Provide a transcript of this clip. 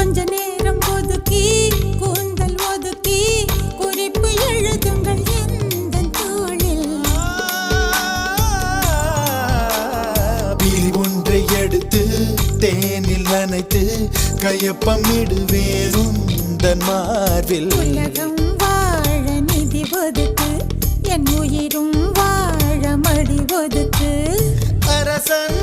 கொஞ்ச நேரம் ஒதுக்கி கூந்தல் ஒதுக்கி குறிப்பு எழுதுங்கள் எந்த தோழில் பீலி ஒன்றை எடுத்து தேனில் அனைத்து கையப்பம் இடுவேறும் தன் மார்பில். உலகம் வாழ நிதி ஒதுக்கு என் உயிரும் வாழ மடி ஒதுக்கு. அரசன்